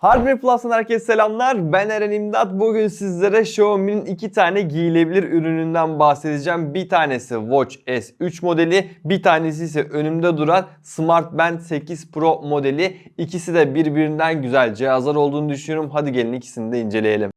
Hardware Plus'tan herkese selamlar. Ben Eren İmdat. Bugün sizlere Xiaomi'nin iki tane giyilebilir ürününden bahsedeceğim. Bir tanesi Watch S3 modeli, bir tanesi ise önümde duran Smart Band 8 Pro modeli. İkisi de birbirinden güzel cihazlar olduğunu düşünüyorum. Hadi gelin ikisini de inceleyelim.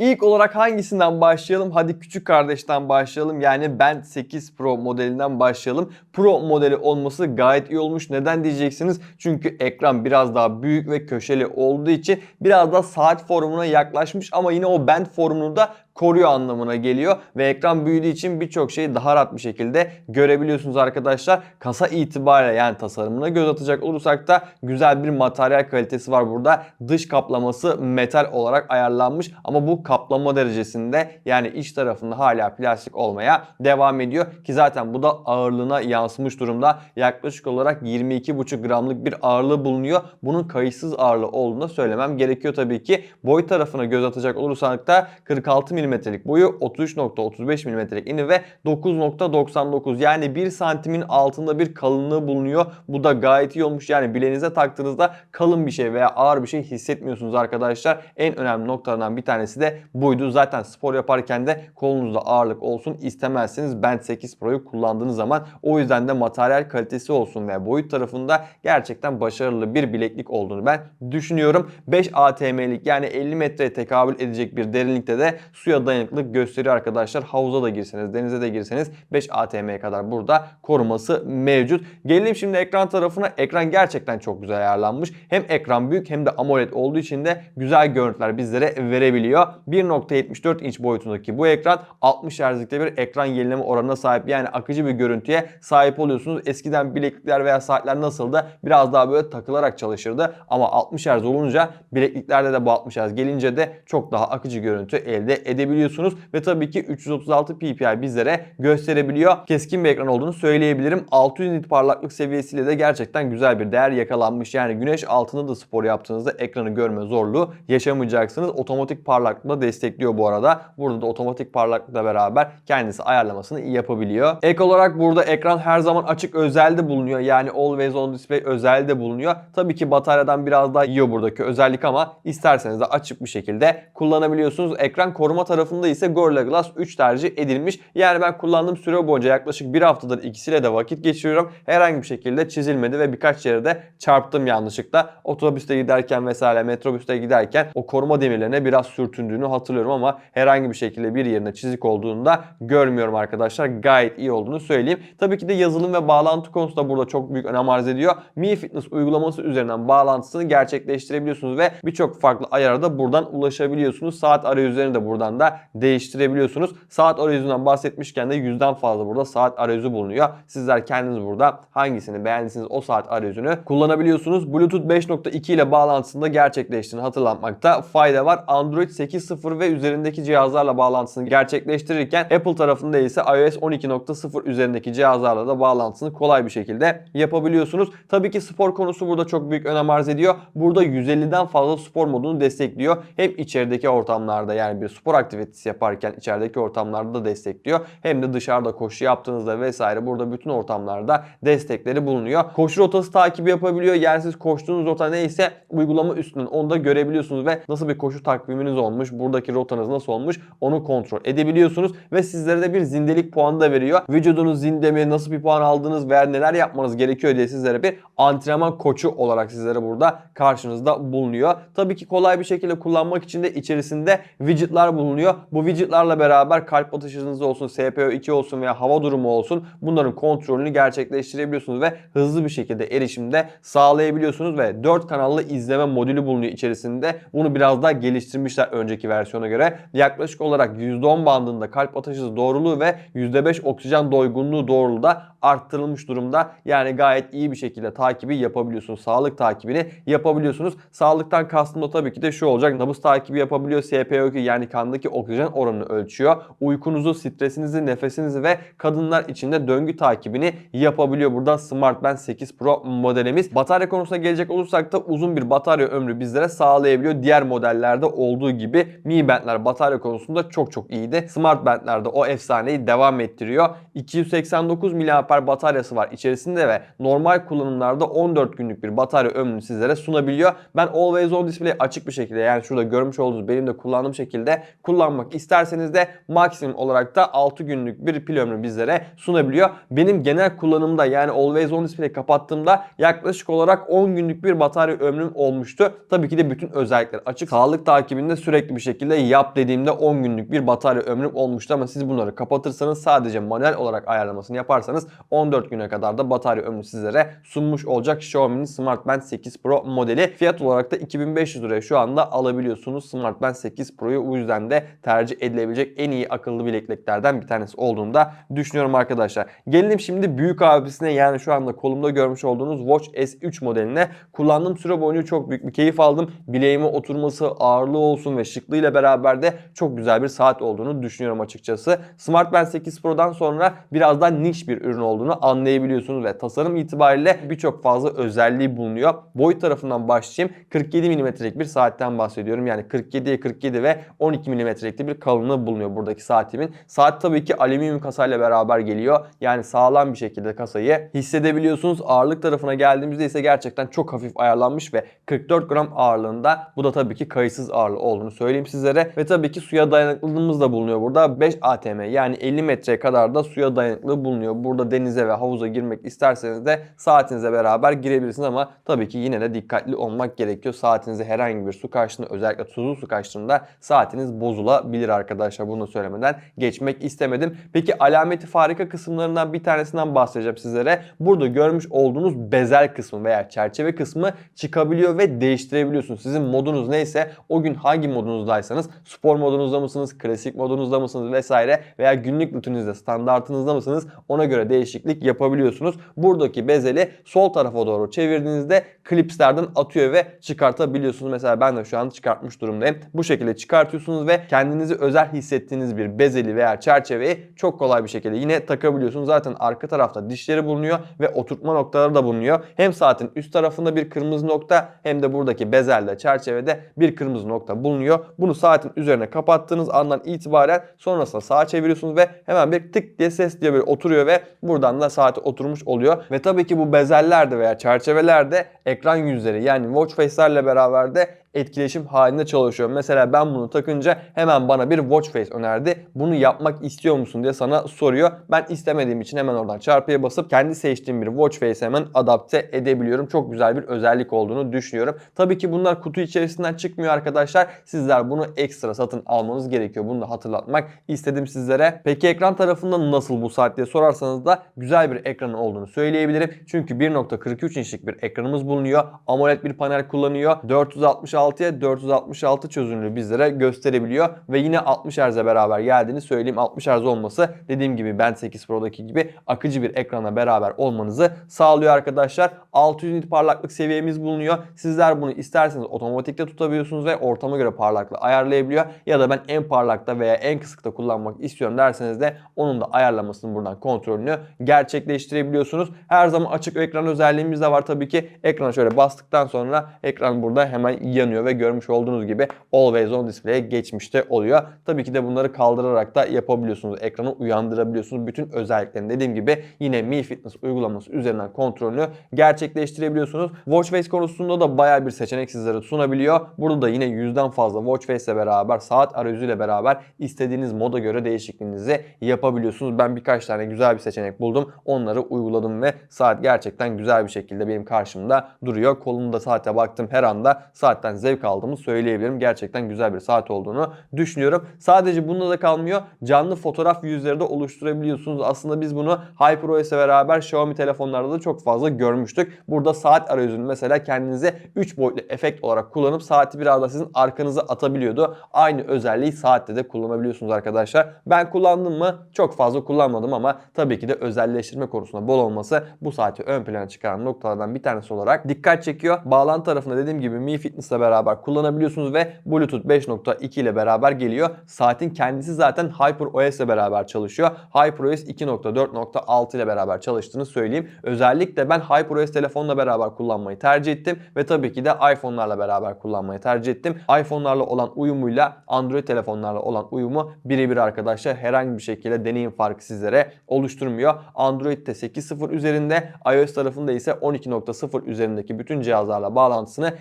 İlk olarak hangisinden başlayalım? Hadi küçük kardeşten başlayalım. Yani Band 8 Pro modelinden başlayalım. Pro modeli olması gayet iyi olmuş. Neden diyeceksiniz? Çünkü ekran biraz daha büyük ve köşeli olduğu için biraz da saat formuna yaklaşmış ama yine o band formunu da koruyor anlamına geliyor ve ekran büyüdüğü için birçok şeyi daha rahat bir şekilde görebiliyorsunuz arkadaşlar. Kasa itibariyle yani tasarımına göz atacak olursak da güzel bir materyal kalitesi var burada. Dış kaplaması metal olarak ayarlanmış ama bu kaplama derecesinde yani iç tarafında hala plastik olmaya devam ediyor ki zaten bu da ağırlığına yansımış durumda. Yaklaşık olarak 22,5 gramlık bir ağırlığı bulunuyor. Bunun kayıtsız ağırlığı olduğunu söylemem gerekiyor tabii ki. Boy tarafına göz atacak olursak da 46 mm'lik boyu 33.35 mm'lik eni ve 9.99 yani 1 santimin altında bir kalınlığı bulunuyor. Bu da gayet iyi olmuş. Yani bileğinize taktığınızda kalın bir şey veya ağır bir şey hissetmiyorsunuz arkadaşlar. En önemli noktalardan bir tanesi de buydu. Zaten spor yaparken de kolunuzda ağırlık olsun istemezsiniz. Band 8 Pro'yu kullandığınız zaman o yüzden de materyal kalitesi olsun ve boyut tarafında gerçekten başarılı bir bileklik olduğunu ben düşünüyorum. 5 ATM'lik yani 50 metreye tekabül edecek bir derinlikte de suya dayanıklılık gösteriyor arkadaşlar. Havuza da girseniz, denize de girseniz 5 ATM'ye kadar burada koruması mevcut. Gelelim şimdi ekran tarafına. Ekran gerçekten çok güzel ayarlanmış. Hem ekran büyük hem de AMOLED olduğu için de güzel görüntüler bizlere verebiliyor. 1.74 inç boyutundaki bu ekran 60 Hz'likte bir ekran yenileme oranına sahip. Yani akıcı bir görüntüye sahip oluyorsunuz. Eskiden bileklikler veya saatler nasıldı? Biraz daha böyle takılarak çalışırdı. Ama 60 Hz olunca bilekliklerde de bu 60 Hz gelince de çok daha akıcı görüntü elde edebiliyorsunuz. Ve tabii ki 336 ppi bizlere gösterebiliyor. Keskin bir ekran olduğunu söyleyebilirim. 600 nit parlaklık seviyesiyle de gerçekten güzel bir değer yakalanmış. Yani güneş altında da spor yaptığınızda ekranı görme zorluğu yaşamayacaksınız. Otomatik parlaklığı destekliyor bu arada. Burada da otomatik parlaklıkla beraber kendisi ayarlamasını iyi yapabiliyor. Ek olarak burada ekran her zaman açık özelde bulunuyor. Yani Always On Display özelde bulunuyor. Tabii ki bataryadan biraz daha yiyor buradaki özellik ama isterseniz de açık bir şekilde kullanabiliyorsunuz. Ekran koruma tarafında ise Gorilla Glass 3 tercih edilmiş. Yani ben kullandığım süre boyunca yaklaşık bir haftadır ikisiyle de vakit geçiriyorum. Herhangi bir şekilde çizilmedi ve birkaç yere de çarptım yanlışlıkla. Otobüste giderken vesaire metrobüste giderken o koruma demirlerine biraz sürtündüğünü hatırlıyorum ama herhangi bir şekilde bir yerine çizik olduğunu da görmüyorum arkadaşlar. Gayet iyi olduğunu söyleyeyim. Tabii ki de yazılım ve bağlantı konusu da burada çok büyük önem arz ediyor. Mi Fitness uygulaması üzerinden bağlantısını gerçekleştirebiliyorsunuz ve birçok farklı ayara da buradan ulaşabiliyorsunuz. Saat arayüzlerini de buradan da değiştirebiliyorsunuz. Saat arayüzünden bahsetmişken de yüzden fazla burada saat arayüzü bulunuyor. Sizler kendiniz burada hangisini beğendiyseniz o saat arayüzünü kullanabiliyorsunuz. Bluetooth 5.2 ile bağlantısında gerçekleştiğini hatırlatmakta fayda var. Android 8.0 ve üzerindeki cihazlarla bağlantısını gerçekleştirirken Apple tarafında ise iOS 12.0 üzerindeki cihazlarla da bağlantısını kolay bir şekilde yapabiliyorsunuz. Tabii ki spor konusu burada çok büyük önem arz ediyor. Burada 150'den fazla spor modunu destekliyor. Hem içerideki ortamlarda yani bir spor aktivitesi yaparken içerideki ortamlarda da destekliyor. Hem de dışarıda koşu yaptığınızda vesaire burada bütün ortamlarda destekleri bulunuyor. Koşu rotası takibi yapabiliyor. Yani siz koştuğunuz rota neyse uygulama üstünden onu da görebiliyorsunuz ve nasıl bir koşu takviminiz olmuş, buradaki rotanız nasıl olmuş onu kontrol edebiliyorsunuz ve sizlere de bir zindelik puanı da veriyor. Vücudunuz zinde mi, nasıl bir puan aldınız veya neler yapmanız gerekiyor diye sizlere bir antrenman koçu olarak sizlere burada karşınızda bulunuyor. Tabii ki kolay bir şekilde kullanmak için de içerisinde widgetlar bulunuyor. Bu widgetlarla beraber kalp atışınız olsun, SPO2 olsun veya hava durumu olsun bunların kontrolünü gerçekleştirebiliyorsunuz ve hızlı bir şekilde erişimde sağlayabiliyorsunuz ve 4 kanallı izleme modülü bulunuyor içerisinde. Bunu biraz daha geliştirmişler önceki versiyona göre. Yaklaşık olarak %10 bandında kalp atış doğruluğu ve %5 oksijen doygunluğu doğruluğu da arttırılmış durumda. Yani gayet iyi bir şekilde takibi yapabiliyorsunuz. Sağlık takibini yapabiliyorsunuz. Sağlıktan kastım da tabii ki de şu olacak. Nabız takibi yapabiliyor. SPO2 yani kandaki oksijen oranını ölçüyor. Uykunuzu, stresinizi, nefesinizi ve kadınlar için de döngü takibini yapabiliyor. Burada Smart Band 8 Pro modelimiz. Batarya konusuna gelecek olursak da uzun bir batarya ömrü bizlere sağlayabiliyor. Diğer modellerde olduğu gibi Mi Band'ler batarya konusunda çok çok iyiydi. Smart Band'lerde o efsaneyi devam ettiriyor. 289 mAh bataryası var içerisinde ve normal kullanımlarda 14 günlük bir batarya ömrünü sizlere sunabiliyor. Ben Always On Display açık bir şekilde yani şurada görmüş olduğunuz benim de kullandığım şekilde kullanmak isterseniz de maksimum olarak da 6 günlük bir pil ömrü bizlere sunabiliyor. Benim genel kullanımda yani Always On Display kapattığımda yaklaşık olarak 10 günlük bir batarya ömrüm olmuştu. Tabii ki de bütün özellikler açık. Sağlık takibinde sürekli bir şekilde yap dediğimde 10 günlük bir batarya ömrüm olmuştu ama siz bunları kapatırsanız sadece manuel olarak ayarlamasını yaparsanız 14 güne kadar da batarya ömrü sizlere sunmuş olacak Xiaomi'nin Smart Band 8 Pro modeli. Fiyat olarak da 2500 liraya şu anda alabiliyorsunuz Smart Band 8 Pro'yu. O yüzden de tercih edilebilecek en iyi akıllı bilekliklerden bir tanesi olduğunu da düşünüyorum arkadaşlar. Gelelim şimdi büyük abisine yani şu anda kolumda görmüş olduğunuz Watch S3 modeline. Kullandığım süre boyunca çok büyük bir keyif aldım. Bileğime oturması, ağırlığı olsun ve şıklığıyla beraber de çok güzel bir saat olduğunu düşünüyorum açıkçası. Smart Band 8 Pro'dan sonra biraz daha niş bir ürün olduğunu anlayabiliyorsunuz ve tasarım itibariyle birçok fazla özelliği bulunuyor. Boyut tarafından başlayayım. 47 mm'lik bir saatten bahsediyorum. Yani 47'ye 47 ve 12 mm'likte bir kalınlığı bulunuyor buradaki saatimin. Saat tabii ki alüminyum kasayla beraber geliyor. Yani sağlam bir şekilde kasayı hissedebiliyorsunuz. Ağırlık tarafına geldiğimizde ise gerçekten çok hafif ayarlanmış ve 44 gram ağırlığında. Bu da tabii ki kayıtsız ağırlığı olduğunu söyleyeyim sizlere. Ve tabii ki suya dayanıklılığımız da bulunuyor burada. 5 ATM yani 50 metreye kadar da suya dayanıklı bulunuyor. Burada denize ve havuza girmek isterseniz de saatinizle beraber girebilirsiniz ama tabii ki yine de dikkatli olmak gerekiyor. Saatinize herhangi bir su kaçtığında özellikle tuzlu su kaçtığında saatiniz bozulabilir arkadaşlar. Bunu söylemeden geçmek istemedim. Peki alameti farika kısımlarından bir tanesinden bahsedeceğim sizlere. Burada görmüş olduğunuz bezel kısmı veya çerçeve kısmı çıkabiliyor ve değiştirebiliyorsunuz. Sizin modunuz neyse o gün hangi modunuzdaysanız spor modunuzda mısınız, klasik modunuzda mısınız vesaire veya günlük rutininizde standartınızda mısınız ona göre değişiklik yapabiliyorsunuz. Buradaki bezeli sol tarafa doğru çevirdiğinizde klipslerden atıyor ve çıkartabiliyorsunuz. Mesela ben de şu an çıkartmış durumdayım. Bu şekilde çıkartıyorsunuz ve kendinizi özel hissettiğiniz bir bezeli veya çerçeveyi çok kolay bir şekilde yine takabiliyorsunuz. Zaten arka tarafta dişleri bulunuyor ve oturtma noktaları da bulunuyor. Hem saatin üst tarafında bir kırmızı nokta hem de buradaki bezelde çerçevede bir kırmızı nokta bulunuyor. Bunu saatin üzerine kapattığınız andan itibaren sonrasında sağa çeviriyorsunuz ve hemen bir tık diye ses diye böyle oturuyor ve buradan da saati oturmuş oluyor. Ve tabii ki bu bezellerde veya çerçevelerde ekran yüzleri yani watch face'lerle beraber de etkileşim halinde çalışıyor. Mesela ben bunu takınca hemen bana bir watch face önerdi. Bunu yapmak istiyor musun diye sana soruyor. Ben istemediğim için hemen oradan çarpıya basıp kendi seçtiğim bir watch face hemen adapte edebiliyorum. Çok güzel bir özellik olduğunu düşünüyorum. Tabii ki bunlar kutu içerisinden çıkmıyor arkadaşlar. Sizler bunu ekstra satın almanız gerekiyor. Bunu da hatırlatmak istedim sizlere. Peki ekran tarafında nasıl bu saat diye sorarsanız da güzel bir ekran olduğunu söyleyebilirim. Çünkü 1.43 inçlik bir ekranımız bulunuyor. AMOLED bir panel kullanıyor. 466 466'ya 466 çözünürlüğü bizlere gösterebiliyor ve yine 60 Hz'e beraber geldiğini söyleyeyim. 60 Hz olması dediğim gibi Band 8 Pro'daki gibi akıcı bir ekrana beraber olmanızı sağlıyor arkadaşlar. 600 nit parlaklık seviyemiz bulunuyor. Sizler bunu isterseniz otomatikte tutabiliyorsunuz ve ortama göre parlaklığı ayarlayabiliyor. Ya da ben en parlakta veya en kısıkta kullanmak istiyorum derseniz de onun da ayarlamasını buradan kontrolünü gerçekleştirebiliyorsunuz. Her zaman açık ekran özelliğimiz de var tabii ki. Ekrana şöyle bastıktan sonra ekran burada hemen yanıyor ve görmüş olduğunuz gibi Always On Display'e geçmişte oluyor. Tabii ki de bunları kaldırarak da yapabiliyorsunuz. Ekranı uyandırabiliyorsunuz. Bütün özelliklerini dediğim gibi yine Mi Fitness uygulaması üzerinden kontrolünü gerçekleştirebiliyorsunuz. Watch Face konusunda da baya bir seçenek sizlere sunabiliyor. Burada da yine yüzden fazla Watch Face ile beraber saat arayüzüyle beraber istediğiniz moda göre değişikliğinizi yapabiliyorsunuz. Ben birkaç tane güzel bir seçenek buldum. Onları uyguladım ve saat gerçekten güzel bir şekilde benim karşımda duruyor. Kolumda saate baktım her anda saatten zevk aldığımı söyleyebilirim. Gerçekten güzel bir saat olduğunu düşünüyorum. Sadece bununla da kalmıyor. Canlı fotoğraf yüzleri de oluşturabiliyorsunuz. Aslında biz bunu HyperOS ile beraber Xiaomi telefonlarda da çok fazla görmüştük. Burada saat arayüzünü mesela kendinize 3 boyutlu efekt olarak kullanıp saati biraz da sizin arkanıza atabiliyordu. Aynı özelliği saatte de kullanabiliyorsunuz arkadaşlar. Ben kullandım mı? Çok fazla kullanmadım ama tabii ki de özelleştirme konusunda bol olması bu saati ön plana çıkaran noktalardan bir tanesi olarak dikkat çekiyor. Bağlantı tarafında dediğim gibi Mi Fitness ile beraber beraber kullanabiliyorsunuz ve Bluetooth 5.2 ile beraber geliyor. Saatin kendisi zaten HyperOS ile beraber çalışıyor. HyperOS 2.4.6 ile beraber çalıştığını söyleyeyim. Özellikle ben HyperOS telefonla beraber kullanmayı tercih ettim ve tabii ki de iPhone'larla beraber kullanmayı tercih ettim. iPhone'larla olan uyumuyla Android telefonlarla olan uyumu birebir arkadaşlar herhangi bir şekilde deneyim farkı sizlere oluşturmuyor. Android'de 8.0 üzerinde, iOS tarafında ise 12.0 üzerindeki bütün cihazlarla bağlantısını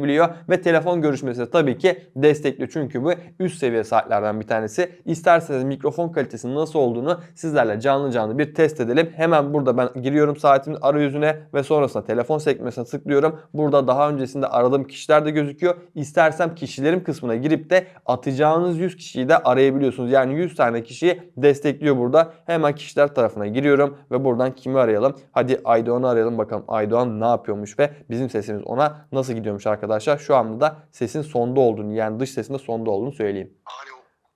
gerçekleştirebiliyor ve telefon görüşmesi de tabii ki destekliyor. Çünkü bu üst seviye saatlerden bir tanesi. İsterseniz mikrofon kalitesinin nasıl olduğunu sizlerle canlı canlı bir test edelim. Hemen burada ben giriyorum saatimin arayüzüne ve sonrasında telefon sekmesine tıklıyorum. Burada daha öncesinde aradığım kişiler de gözüküyor. İstersem kişilerim kısmına girip de atacağınız 100 kişiyi de arayabiliyorsunuz. Yani 100 tane kişiyi destekliyor burada. Hemen kişiler tarafına giriyorum ve buradan kimi arayalım? Hadi Aydoğan'ı arayalım bakalım Aydoğan ne yapıyormuş ve bizim sesimiz ona nasıl gidiyormuş arkadaşlar. Şu anda da sesin sonda olduğunu yani dış sesinde sonda olduğunu söyleyeyim.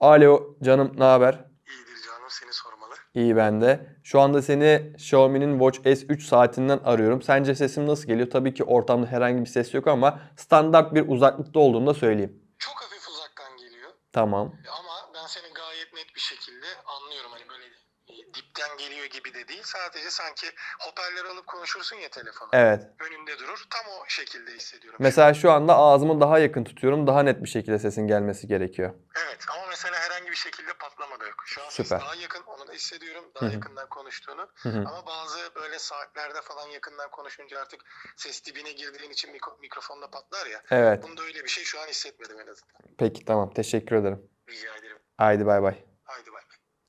Alo, Alo canım ne haber? iyidir canım seni sormalı. İyi ben de. Şu anda seni Xiaomi'nin Watch S3 saatinden arıyorum. Sence sesim nasıl geliyor? Tabii ki ortamda herhangi bir ses yok ama standart bir uzaklıkta olduğunu da söyleyeyim. Çok hafif uzaktan geliyor Tamam. ama ben seni gayet net bir şekilde anlıyorum. Hani böyle dipten geliyor gibi de değil. Sadece sanki hoparlör alıp konuşursun ya telefonu. Evet. Önünde durur. Tam o şekilde hissediyorum. Mesela şu anda ağzımı daha yakın tutuyorum. Daha net bir şekilde sesin gelmesi gerekiyor. Evet ama mesela herhangi bir şekilde patlama da yok. Şu an Süper. daha yakın. Onu da hissediyorum. Daha Hı hı. yakından konuştuğunu. Hı hı. Ama bazı böyle saatlerde falan yakından konuşunca artık ses dibine girdiğin için mikro- mikrofonda patlar ya. Evet. Bunda öyle bir şey şu an hissetmedim en azından. Peki tamam. Teşekkür ederim. Rica ederim. Haydi bay bay.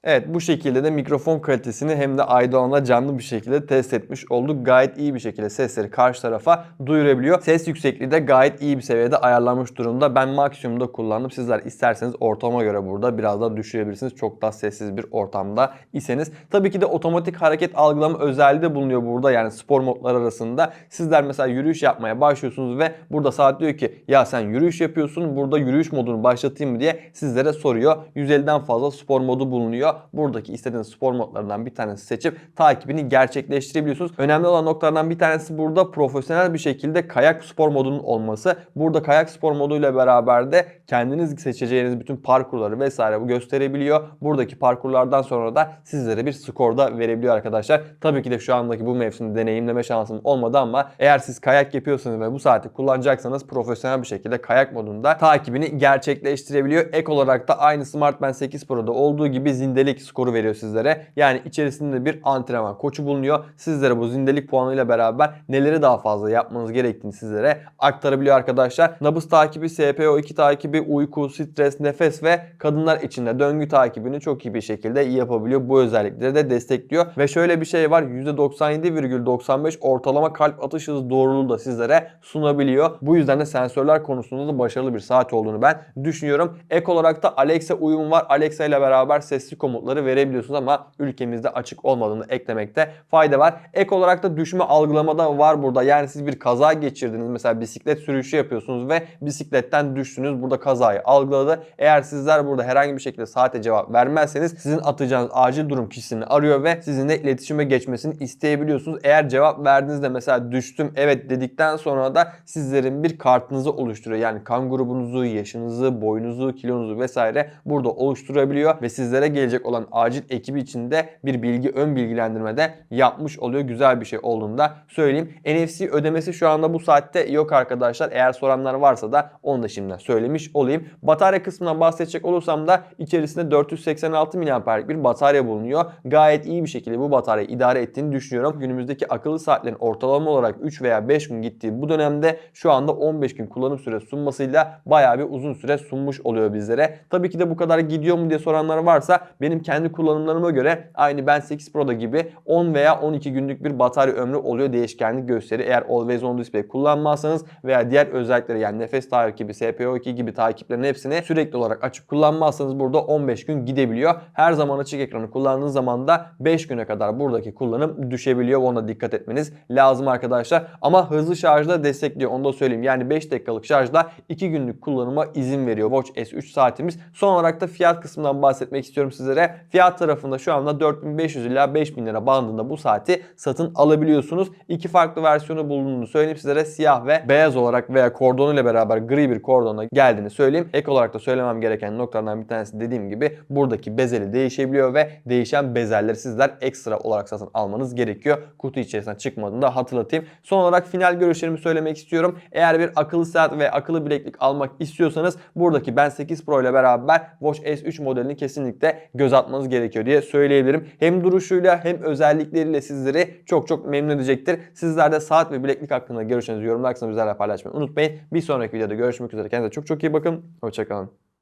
Evet bu şekilde de mikrofon kalitesini hem de Aydoğan'la canlı bir şekilde test etmiş olduk. Gayet iyi bir şekilde sesleri karşı tarafa duyurabiliyor. Ses yüksekliği de gayet iyi bir seviyede ayarlanmış durumda. Ben maksimumda kullandım. Sizler isterseniz ortama göre burada biraz daha düşürebilirsiniz. Çok daha sessiz bir ortamda iseniz. Tabii ki de otomatik hareket algılama özelliği de bulunuyor burada. Yani spor modları arasında. Sizler mesela yürüyüş yapmaya başlıyorsunuz ve burada saat diyor ki ya sen yürüyüş yapıyorsun burada yürüyüş modunu başlatayım mı diye sizlere soruyor. 150'den fazla spor modu bulunuyor. Buradaki istediğiniz spor modlarından bir tanesi seçip takibini gerçekleştirebiliyorsunuz. Önemli olan noktalardan bir tanesi burada profesyonel bir şekilde kayak spor modunun olması. Burada kayak spor moduyla beraber de kendiniz seçeceğiniz bütün parkurları vesaire bu gösterebiliyor. Buradaki parkurlardan sonra da sizlere bir skor da verebiliyor arkadaşlar. Tabii ki de şu andaki bu mevsimde deneyimleme şansım olmadı ama eğer siz kayak yapıyorsanız ve bu saati kullanacaksanız profesyonel bir şekilde kayak modunda takibini gerçekleştirebiliyor. Ek olarak da aynı Smart Band 8 Pro'da olduğu gibi zindelik skoru veriyor sizlere. Yani içerisinde bir antrenman koçu bulunuyor. Sizlere bu zindelik puanıyla beraber neleri daha fazla yapmanız gerektiğini sizlere aktarabiliyor arkadaşlar. Nabız takibi, SPO2 takibi, uyku, stres, nefes ve kadınlar için de döngü takibini çok iyi bir şekilde yapabiliyor. Bu özellikleri de destekliyor. Ve şöyle bir şey var. %97,95 ortalama kalp atış hızı doğruluğu da sizlere sunabiliyor. Bu yüzden de sensörler konusunda da başarılı bir saat olduğunu ben düşünüyorum. Ek olarak da Alexa uyumu var. Alexa ile beraber sesli komutları verebiliyorsunuz ama ülkemizde açık olmadığını eklemekte fayda var. Ek olarak da düşme algılamada var burada. Yani siz bir kaza geçirdiniz. Mesela bisiklet sürüşü yapıyorsunuz ve bisikletten düştünüz. Burada kazayı algıladı. Eğer sizler burada herhangi bir şekilde saate cevap vermezseniz sizin atacağınız acil durum kişisini arıyor ve sizinle iletişime geçmesini isteyebiliyorsunuz. Eğer cevap verdiğinizde mesela düştüm evet dedikten sonra da sizlerin bir kartınızı oluşturuyor. Yani kan grubunuzu, yaşınızı, boyunuzu, kilonuzu vesaire burada oluşturabiliyor ve sizlere gelecek olan acil ekibi içinde bir bilgi ön bilgilendirmede yapmış oluyor. Güzel bir şey olduğunu da söyleyeyim. NFC ödemesi şu anda bu saatte yok arkadaşlar. Eğer soranlar varsa da onu da şimdiden söylemiş olayım. Batarya kısmından bahsedecek olursam da içerisinde 486 mAh'lik bir batarya bulunuyor. Gayet iyi bir şekilde bu bataryayı idare ettiğini düşünüyorum. Günümüzdeki akıllı saatlerin ortalama olarak 3 veya 5 gün gittiği bu dönemde şu anda 15 gün kullanım süresi sunmasıyla bayağı bir uzun süre sunmuş oluyor bizlere. Tabii ki de bu kadar gidiyor mu diye soranlar varsa benim kendi kullanımlarıma göre aynı Ben 8 Pro'da gibi 10 veya 12 günlük bir batarya ömrü oluyor değişkenlik gösteri. Eğer Always On Display kullanmazsanız veya diğer özellikleri yani nefes takibi, SPO2 gibi takiplerin hepsini sürekli olarak açık kullanmazsanız burada 15 gün gidebiliyor. Her zaman açık ekranı kullandığınız zaman da 5 güne kadar buradaki kullanım düşebiliyor. Ona dikkat etmeniz lazım arkadaşlar. Ama hızlı şarjda destekliyor. Onu da söyleyeyim. Yani 5 dakikalık şarjda 2 günlük kullanıma izin veriyor Watch S3 saatimiz. Son olarak da fiyat kısmından bahsetmek istiyorum size üzere fiyat tarafında şu anda 4500 ila 5000 lira bandında bu saati satın alabiliyorsunuz. İki farklı versiyonu bulunduğunu söyleyeyim sizlere. Siyah ve beyaz olarak veya kordonu ile beraber gri bir kordona geldiğini söyleyeyim. Ek olarak da söylemem gereken noktalardan bir tanesi dediğim gibi buradaki bezeli değişebiliyor ve değişen bezelleri sizler ekstra olarak satın almanız gerekiyor. Kutu içerisinden çıkmadığını da hatırlatayım. Son olarak final görüşlerimi söylemek istiyorum. Eğer bir akıllı saat ve akıllı bileklik almak istiyorsanız buradaki Ben 8 Pro ile beraber Watch S3 modelini kesinlikle göz atmanız gerekiyor diye söyleyebilirim. Hem duruşuyla hem özellikleriyle sizleri çok çok memnun edecektir. Sizler de saat ve bileklik hakkında görüşlerinizi yorumlar kısmında bizlerle paylaşmayı unutmayın. Bir sonraki videoda görüşmek üzere. Kendinize çok çok iyi bakın. Hoşçakalın.